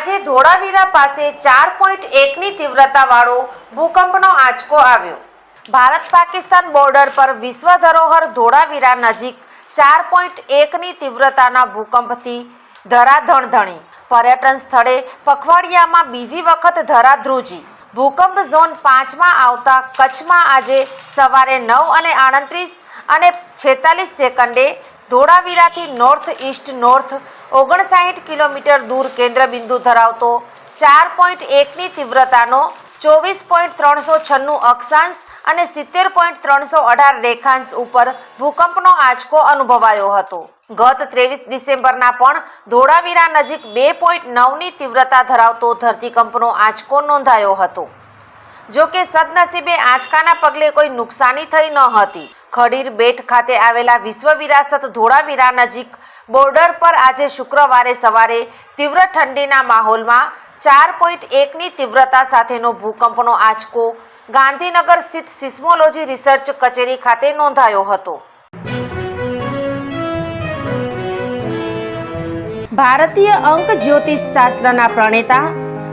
આજે ધોળાવીરા પાસે ચાર પોઈન્ટ એકની તીવ્રતા વાળો ભૂકંપનો આંચકો આવ્યો. ભારત પાકિસ્તાન બોર્ડર પર વિશ્વ ધરોહર ધોળાવીરા નજીક ચાર પોઈન્ટ એકની તીવ્રતાના ભૂકંપથી ધરાધણધણી પર્યટન સ્થળે પખવાડિયામાં બીજી વખત ધરાધ્રુજી. ભૂકંપ ઝોન પાંચમાં આવતા કચ્છમાં આજે સવારે નવ અને આડત્રીસ અને છેતાલીસ સેકન્ડે ધોળાવીરાથી નોર્થ ઇસ્ટ નોર્થ ઓગણસાઠ કિલોમીટર દૂર કેન્દ્રબિંદુ ધરાવતો ચાર પોઈન્ટ એકની તીવ્રતાનો ચોવીસ પોઈન્ટ ત્રણસો છન્નું અક્ષાંશ અને સિત્તેર પોઈન્ટ ત્રણસો અઢાર રેખાંશ ઉપર ભૂકંપનો આંચકો અનુભવાયો હતો. ગત ત્રેવીસ ડિસેમ્બરના પણ ધોળાવીરા નજીક બે પોઈન્ટ નવની તીવ્રતા ધરાવતો ધરતીકંપનો આંચકો નોંધાયો હતો. જો કે સદનસીબે આંચકાના પગલે કોઈ નુકસાની થઈ ન હતી. ખડીર બેટ ખાતે આવેલા વિશ્વ વિરાસત ધોળાવીરા નજીક બોર્ડર પર આજે શુક્રવારે સવારે તીવ્ર ઠંડીના માહોલમાં ચાર પોઈન્ટ એકની તીવ્રતા સાથેનો ભૂકંપનો આંચકો ગાંધીનગર સ્થિત સિસ્મોલોજી રિસર્ચ કચેરી ખાતે નોંધાયો હતો. ભારતીય અંક જ્યોતિષ શાસ્ત્રના પ્રણેતા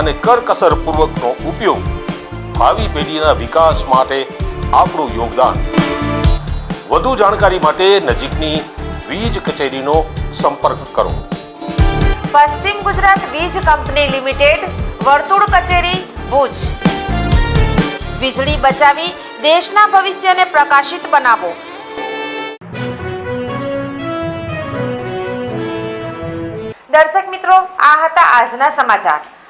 અને કરકસરપૂર્વકનો ઉપયોગ ભાવિ પેઢીના વિકાસ માટે આપણું યોગદાન. વધુ જાણકારી માટે નજીકની વીજ કચેરીનો સંપર્ક કરો. પશ્ચિમ ગુજરાત વીજ કંપની લિમિટેડ, વર્તુળ કચેરી, ભુજ. વીજળી બચાવી દેશના ભવિષ્યને પ્રકાશિત બનાવો. દર્શક મિત્રો, આ હતા આજના સમાચાર.